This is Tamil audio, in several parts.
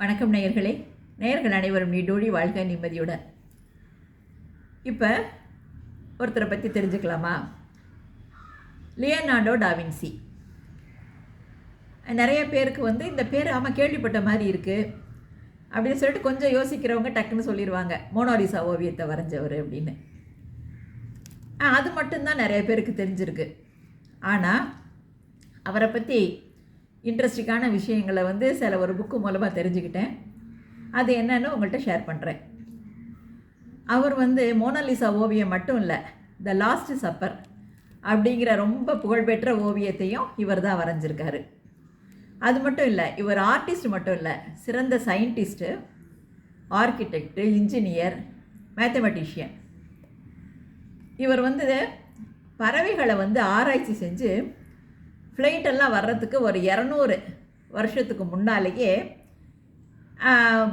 வணக்கம் நேயர்களே. நேயர்கள் அனைவரும் நீடோடி வாழ்க நிம்மதியுடன். இப்போ ஒருத்தரை பற்றி தெரிஞ்சுக்கலாமா? லியனார்டோ டாவின்சி நிறைய பேருக்கு வந்து இந்த பேர் ஆமாம் கேள்விப்பட்ட மாதிரி இருக்குது அப்படின்னு சொல்லிட்டு கொஞ்சம் யோசிக்கிறவங்க டக்குன்னு சொல்லிடுவாங்க மோனோலிசா ஓவியத்தை வரைஞ்சவர் அப்படின்னு. அது மட்டும்தான் நிறைய பேருக்கு தெரிஞ்சிருக்கு. ஆனால் அவரை பற்றி இன்ட்ரெஸ்டிங்கான விஷயங்களை வந்து சில ஒரு புக்கு மூலமாக தெரிஞ்சுக்கிட்டேன். அது என்னன்னு உங்கள்கிட்ட ஷேர் பண்ணுறேன் அவர் வந்து மோனலிசா ஓவியம் மட்டும் இல்லை த லாஸ்ட் சப்பர் அப்படிங்கிற ரொம்ப புகழ்பெற்ற ஓவியத்தையும் இவர் தான் வரைஞ்சிருக்காரு. அது மட்டும் இல்லை இவர் ஆர்டிஸ்ட் மட்டும் இல்லை சிறந்த சயின்டிஸ்ட்டு ஆர்கிடெக்டு இன்ஜினியர் மேத்தமெட்டிஷியன் இவர் வந்து பறவைகளை வந்து ஆராய்ச்சி செஞ்சு ஃப்ளைட்டெல்லாம் வர்றதுக்கு ஒரு இரநூறு வருஷத்துக்கு முன்னாலேயே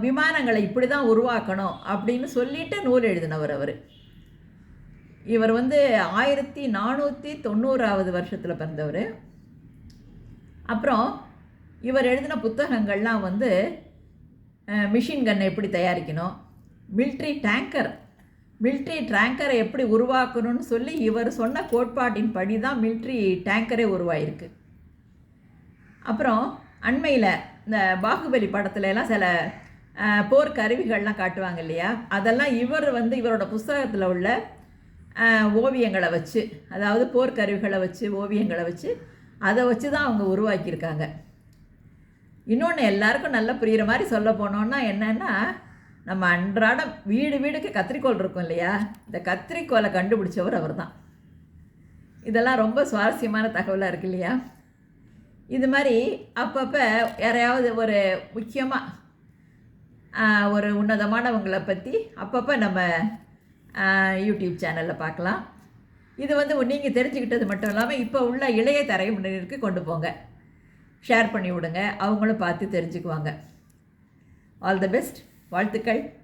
விமானங்களை இப்படி தான் உருவாக்கணும் அப்படின்னு சொல்லிட்டு நூல் எழுதினவர் அவர். இவர் வந்து ஆயிரத்தி நானூற்றி தொண்ணூறாவது வருஷத்தில் பிறந்தவர். அப்புறம் இவர் எழுதின புத்தகங்கள்லாம் வந்து மிஷின் கன்னை எப்படி தயாரிக்கணும் மில்ட்ரி டேங்கர் மில்ட்ரி டேங்கரை எப்படி உருவாக்கணும்னு சொல்லி இவர் சொன்ன கோட்பாட்டின் படி தான் மில்ட்ரி டேங்கரே உருவாயிருக்கு. அப்புறம் அண்மையில் இந்த பாகுபலி படத்துல எல்லாம் சில போர்க்கருவிகள்லாம் போர் கருவிகள்லாம் காட்டுவாங்க இல்லையா? அதெல்லாம் இவர் வந்து இவரோட புஸ்தகத்தில் உள்ள ஓவியங்களை வச்சு அதாவது போர் கருவிகளை வச்சு ஓவியங்களை வச்சு அதை வச்சு தான் அவங்க உருவாக்கியிருக்காங்க. இன்னொன்று எல்லாருக்கும் நல்லா புரிகிற மாதிரி சொல்ல போனோன்னா என்னென்னா நம்ம அன்றாடம் வீடு வீடுக்கு கத்திரிக்கோல் இருக்கும் இல்லையா? இந்த கத்திரிக்கோலை கண்டுபிடிச்சவர் அவர் தான் இதெல்லாம் ரொம்ப சுவாரஸ்யமான தகவலாக இருக்கு இல்லையா? இது மாதிரி அப்பப்போ யாரையாவது ஒரு முக்கியமாக ஒரு உன்னதமானவங்களை பற்றி அப்பப்போ நம்ம யூடியூப் சேனலில் பார்க்கலாம். இது வந்து நீங்கள் தெரிஞ்சுக்கிட்டது மட்டும் இல்லாமல் இப்போ உள்ள இளைய தரைமுறையினருக்கு கொண்டு போங்க. ஷேர் பண்ணி விடுங்க. அவங்களும் பார்த்து தெரிஞ்சுக்குவாங்க. ஆல் த பெஸ்ட் வாழ்த்துக்கள்.